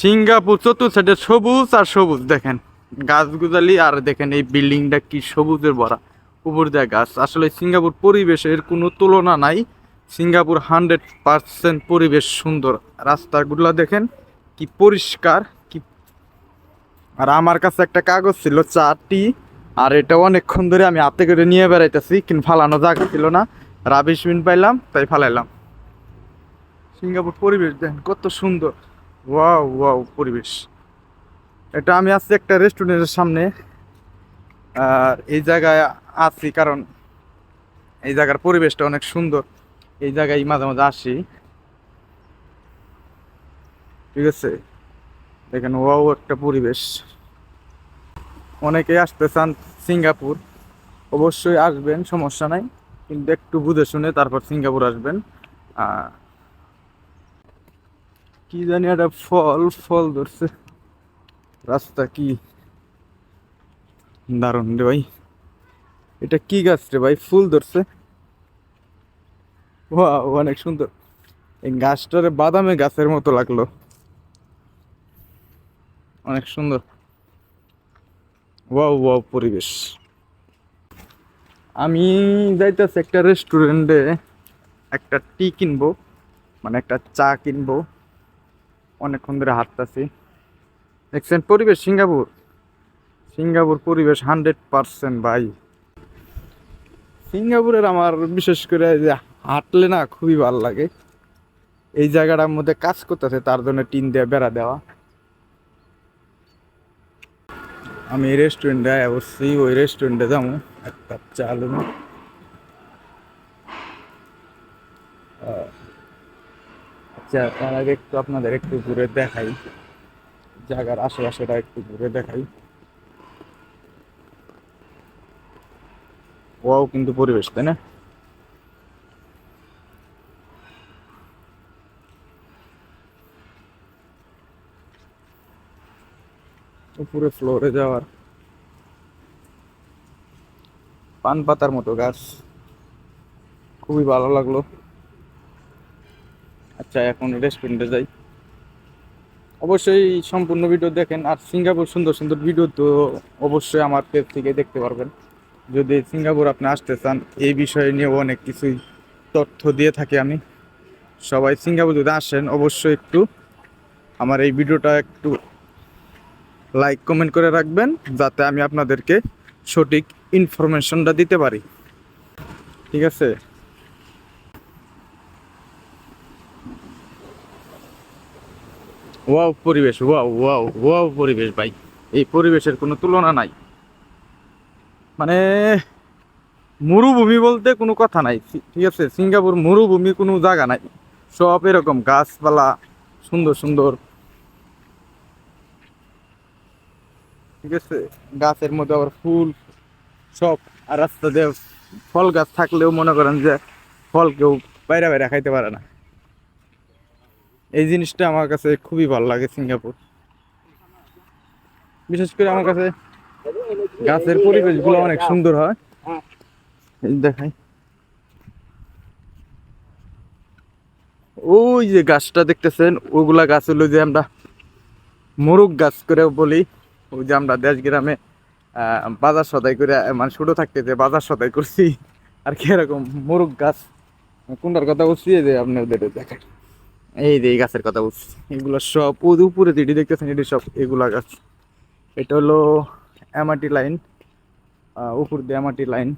Singapore চতুর্থ সাইডে সবুজ আর সবুজ, দেখেন। গাছগুজালি আর দেখেন এই বিল্ডিংটা কি সবুজের ভরা উপর দিয়ে গাছ। আসলে সিঙ্গাপুর পরিবেশের কোনো তুলনা নাই। সিঙ্গাপুর হান্ড্রেড পার্সেন্ট পরিবেশ সুন্দর। রাস্তাগুলো দেখেন কি পরিষ্কার, কি আর আমার কাছে একটা কাগজ ছিল, চারটি। আর এটা অনেকক্ষণ ধরে আমি হাতে করে নিয়ে বেড়াইতেছি, কিন্তু ফালানো জায়গা ছিল না। রাবিশ বিন পাইলাম, তাই ফালাইলাম। সিঙ্গাপুর পরিবেশ দেখেন কত সুন্দর। ওয়াও ওয়াও, পরিবেশ। এটা আমি আছি একটা রেস্টুরেন্টের সামনে। আর এই জায়গায় আছি কারণ এই জায়গার পরিবেশটা অনেক সুন্দর। এই জায়গায় মাঝে মাঝে আসি। ঠিক আছে? দেখেন, ওয়াও একটা পরিবেশ। অনেকেই আসতে চান সিঙ্গাপুর। অবশ্যই আসবেন, সমস্যা নাই। কিন্তু একটু বুঝে শুনে তারপর সিঙ্গাপুর আসবেন। কি জানি একটা ফল ফল ধরছে। রাস্তা কি? দারুণ রে ভাই। এটা কি গাছ রে ভাই? ফুল ধরছে। অনেক সুন্দর। এই গাছটারে বাদামে গাছের মতো লাগল। অনেক সুন্দর। ওয়াও ওয়াও পরিবেশ। আমি যাইতেছি একটা রেস্টুরেন্টে একটা টি কিনবো মানে একটা চা কিনবো। অনেকক্ষণ ধরে হাঁটতেছি। দেখছেন পরিবেশ সিঙ্গাপুর? সিঙ্গাপুর পরিবেশ হান্ড্রেড পার্সেন্ট ভাই। সিঙ্গাপুরের আমার বিশেষ করে যে হাঁটলে না খুবই ভালো লাগে। এই জায়গাটার মধ্যে কাজ করতেছে, তার জন্য টিন দিয়ে বেড়া দেওয়া। আমি রেস্টুরেন্টে অবশ্যই ওই রেস্টুরেন্টে যাব। এক কাপ চা আচ্ছা তার আগে একটু আপনাদের একটু ঘুরে দেখাই। জায়গার আশেপাশেটা একটু ঘুরে দেখাই। ওয়াও, কিন্তু পরিবেশ, তাই না? উপরে ফ্লোরে যাওয়ার। পান পাতার মতো গাছ। খুবই ভালো লাগল। আচ্ছা এখন রেস্টুরেন্টে যাই। অবশ্যই সম্পূর্ণ ভিডিও দেখেন, আর সিঙ্গাপুর সুন্দর সুন্দর ভিডিও তো অবশ্যই আমার পেজ থেকে দেখতে পারবেন। যদি সিঙ্গাপুর আপনি আসতে চান, এই বিষয়ে নিয়েও অনেক কিছুই তথ্য দিয়ে থাকি আমি। সবাই সিঙ্গাপুর যদি আসেন, অবশ্যই একটু আমার এই ভিডিওটা একটু লাইক কমেন্ট করে রাখবেন, যাতে আমি আপনাদেরকে সঠিক ইনফরমেশনটা দিতে পারি। ঠিক আছে? ওয়াও পরিবেশ, ওয়াও ওয়াও ওয়াও পরিবেশ ভাই। এই পরিবেশের কোনো তুলনা নাই। মানে মরুভূমি বলতে কোনো কথা নাই। ঠিক আছে, সিঙ্গাপুর মরুভূমি কোনো জায়গা নাই। সব এরকম গাছপালা, সুন্দর সুন্দর। ঠিক আছে, গাছের মধ্যে আবার ফুল, সব। আর রাস্তা দিয়ে ফল গাছ থাকলেও মনে করেন যে ফল কেউ বাইরে বাইরে খাইতে পারে না। এই জিনিসটা আমার কাছে খুবই ভালো লাগে সিঙ্গাপুর। বিশেষ করে আমার কাছে গাছের পরিবেশগুলো অনেক সুন্দর হয়। দেখাই। ওই যে গাছটা দেখতেছেন, ওগুলা গাছ হলো যে আমরা মোরগ গাছ করে বলি। ওই যে আমরা দেশ গ্রামে বাজার সদাই করে মানে ছোট থাকতে যে বাজার সদাই করছি। আর কি এরকম মোরগ গাছ। কোনটার কথা বলছি? যে আপনাদের দেখেন এই যে এই গাছের কথা বলছি, এগুলো সব উপরে যেটি দেখতেছেন, এটি সব এগুলা গাছ। এটা হলো এমআরটি লাইন উপর দিয়ে এমআরটি লাইন